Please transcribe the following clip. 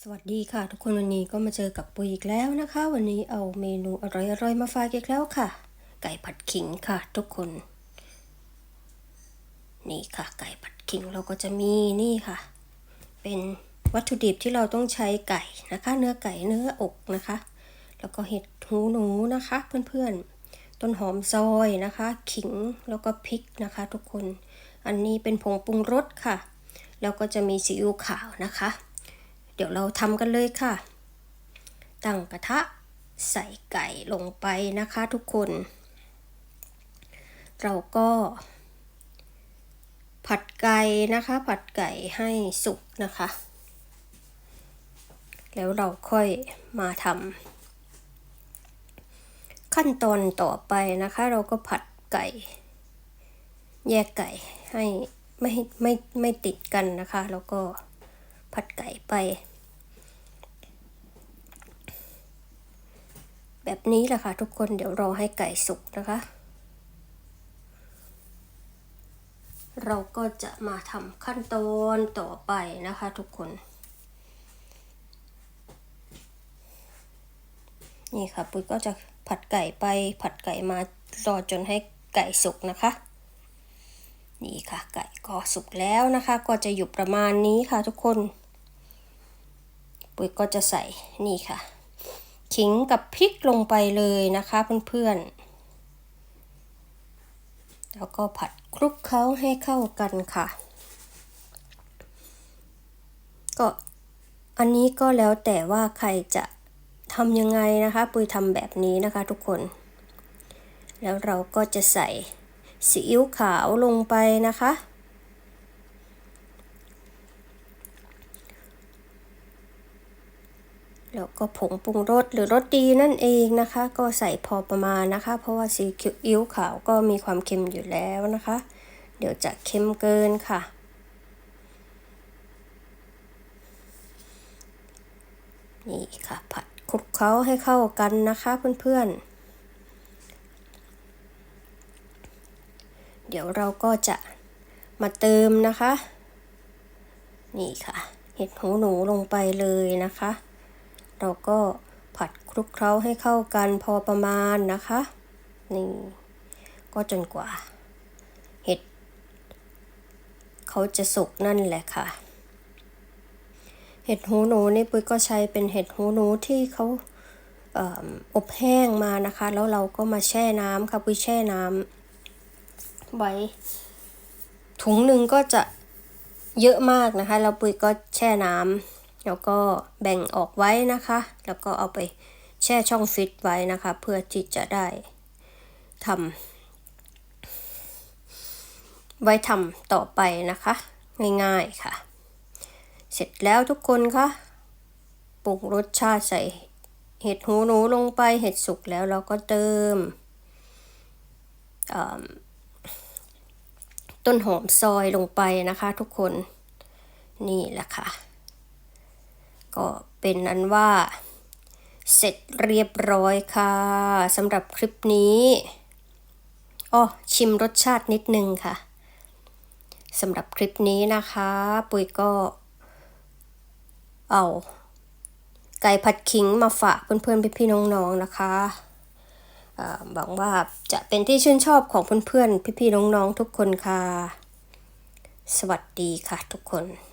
สวัสดีค่ะ ทุกคนวันนี้ก็มาเจอกับปุยอีกแล้วนะคะ วันนี้เอาเมนูอร่อยๆมาฝากอีกแล้วค่ะ ไก่ผัดขิงค่ะ ทุกคน นี่ค่ะ ไก่ผัดขิงเราก็จะมีนี่ค่ะ เป็นวัตถุดิบที่เราต้องใช้ไก่นะคะ เนื้อไก่เนื้ออกนะคะ แล้วก็เห็ดหูหนูนะคะ เพื่อนๆ ต้นหอมซอยนะคะ ขิงแล้วก็พริกนะคะ ทุกคน อันนี้เป็นผงปรุงรสค่ะ แล้วก็จะมีซีอิ๊วขาวนะคะ เดี๋ยวเราทำกันเลยค่ะ ตั้งกระทะใส่ไก่ลงไปนะคะทุกคน เราก็ ผัดไก่นะคะ ผัดไก่ให้สุกนะคะ แล้วเราค่อยมาทำขั้นตอนต่อไปนะคะ เราก็ผัดไก่ แยกไก่ให้ไม่ไม่ไม่ติดกันนะคะ แล้วก็ ผัดไก่ไป แบบนี้แหละค่ะทุกคนเดี๋ยวรอให้ไก่สุกนะคะ เราก็จะมาทำขั้นตอนต่อไปนะคะทุกคน นี่ค่ะปุ้ยก็จะผัดไก่ไปผัดไก่มารอจนให้ไก่สุกนะคะ นี่ค่ะไก่ก็สุกแล้วนะคะ ก็จะอยู่ประมาณนี้ค่ะทุกคน ปุ๋ยก็จะใส่นี่ค่ะ ขิงกับพริกลงไปเลยนะคะเพื่อนๆ แล้วก็ผัดคลุกเคล้าให้เข้ากันค่ะ ก็อันนี้ก็แล้วแต่ว่าใครจะทำยังไงนะคะ ปุยทำแบบนี้นะคะทุกคน แล้วเราก็จะใส่ซีอิ๊วขาวลงไปนะคะ แล้วก็ผงปรุงรสหรือรสดีนั่นเองนะคะ ก็ใส่พอประมาณนะคะ เพราะว่าซีอิ๊วขาวก็มีความเค็มอยู่แล้วนะคะ เดี๋ยวจะเค็มเกินค่ะ นี่ค่ะผัดคลุกเคล้าให้เข้ากันนะคะเพื่อนๆ เดี๋ยวเราก็จะมาเติมนะคะ นี่ค่ะ เห็ดหูหนูลงไปเลยนะคะ เราก็ผัดคลุกเคล้าให้เข้ากันพอประมาณนะคะ นี่ ก็จนกว่า เห็ด เขาจะสุกนั่นแหละค่ะ เห็ดหูหนูนี่ปุ้ยก็ใช้เป็นเห็ดหูหนูที่เขาอบแห้งมานะคะ แล้วเราก็มาแช่น้ำค่ะปุ้ยแช่น้ำไว้ ถุงหนึ่งก็จะเยอะมากนะคะแล้วปุ้ยก็แช่น้ำ แล้วก็แบ่งออกไว้นะคะ แล้วก็เอาไปแช่ช่องฟิตไว้นะคะ เพื่อที่จะได้ทำไว้ทำต่อไปนะคะ ง่ายๆค่ะ เสร็จแล้วทุกคนคะปรุงรสชาติใส่เห็ดหูหนูลงไปเห็ดสุกแล้วเราก็เติมต้นหอมซอยลงไปนะคะทุกคนนี่แหละค่ะ ก็เป็นอันว่า เสร็จเรียบร้อยค่ะสำหรับคลิปนี้อ๋อชิมรสชาตินิดนึงค่ะสำหรับคลิปนี้นะคะ ปุ๋ยก็ เอา ไก่ผัดขิงมาฝากเพื่อนๆพี่ๆน้องๆนะคะหวังว่าจะเป็นที่ชื่นชอบของเพื่อนๆพี่ๆน้องๆทุกคนค่ะ สวัสดีค่ะทุกคน